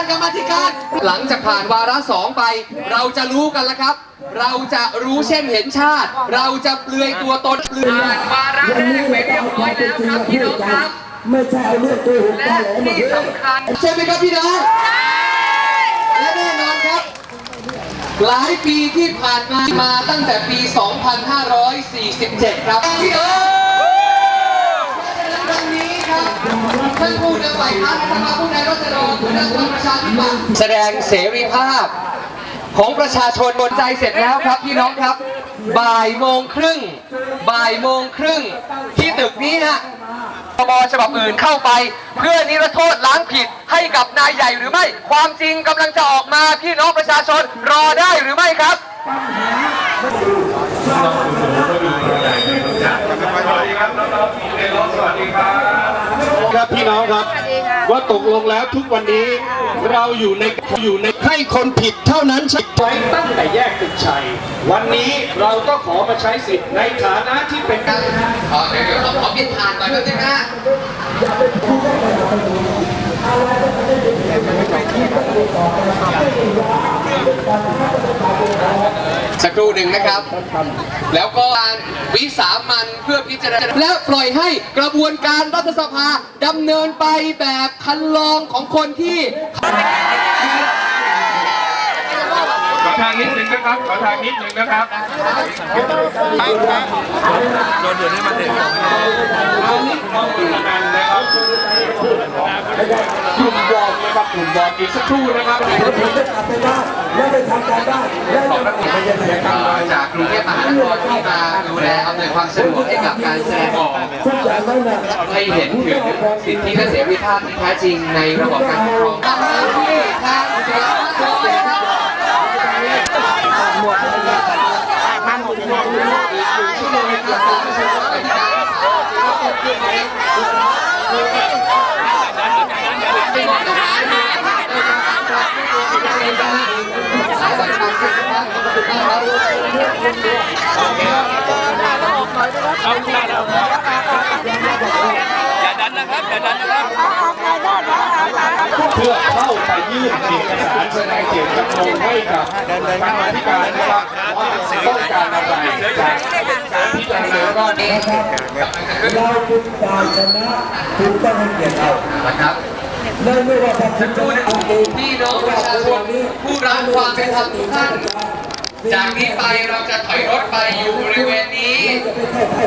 านกรรมาธิการ หลังจากผ่านวาระสองไป เราจะรู้กันแล้วครับ เราจะรู้เช่นเห็นชาติ เราจะเปลือยตัวตนเปลือยวาระแรกไปเรียบร้อยแล้วครับพี่น้องครับไม่ใช่เอาเรื่องโกหกและตอแหลมาที่เฮ้ยสำคัญใช่ไหมครับพี่น้องและแน่นอนครับ หลายปีที่ผ่านมามาตั้งแต่ปี 2547 ครับพี่น้องวันนี้ครับท่าน ผู้นำฝ่ายค้านและสภาผู้แทนราษฎรหัวหน้าพรรคประชาธิปัตย์แสดงเสรีภาพของประชาชนบนใจเสร็จแล้วครับพี่น้องครับ บ่ายโมงครึ่ง บ่ายโมงครึ่ง ที่ตึกนี้ฮะพบฉบับอื่นเข้าไป เพื่อนิรโทษล้างผิดให้กับนายใหญ่หรือไม่ ความจริงกำลังจะออกมาพี่น้องประชาชนรอได้หรือไม่ครับครับ พี่น้องครับ ว่าตกลงแล้วทุกวันนี้เราอยู่ในอยู่ในให้คนผิดเท่านั้นใช่ไว้ตั้งแต่แยกตึกชัย วันนี้เราก็ขอมาใช้สิทธิ์ในฐานะที่เป็นการขอเดี๋ยวเราขอเปลี่ยนผ่านก่อนนะจ๊ะนะ สักครู่หนึ่งนะครับ แล้วก็การวิสามันเพื่อพิจารณาและปล่อยให้กระบวนการรัฐสภาดำเนินไปแบบคันลองของคนที่ขอทางนิดนึงนะครับ ขอทางนิดนึงนะครับโดนเดือดให้มาเถอะอาลิฟมองดูนันนะครับ กลุ่มวอร์มนะครับกลุ่มวอร์มอีกสักครู่นะครับแล้วผมจะกลับไปบ้านแล้วไปทำการบ้านแล้วขอบพระคุณจากกรุงเทพมหานครที่มาดูแลอำนวยความสะดวกให้กับการแสดงออกทุกอย่างนั้นน่ะให้เห็นถึงสิทธิและเสรีภาพที่แท้จริงในระบอบการปกครองตามที่ทางเสียงโดยครับหมวดมันหมดหมดอีกหนึ่งชั่วโมงในการประชุม ว่าเป็นการาความคิดนะครับขอบคุณมากครับเพื่อเข้าไปยื่นเอกสารแสดงเจตจำนงให้กับกรรมาธิการนะครับว่าต้องการอะไรจากการพิจารณารอบนี้เราเป็นฝ่ายชนะคุณต้องให้เกียรติเรานะครับ นั่นไม่ว่าจะคุณจะเอาเองพี่น้องประชาชนผู้รักความเป็นธรรมทุกท่านจากนี้ไปเราจะถอยรถไปอยู่บริเวณนี้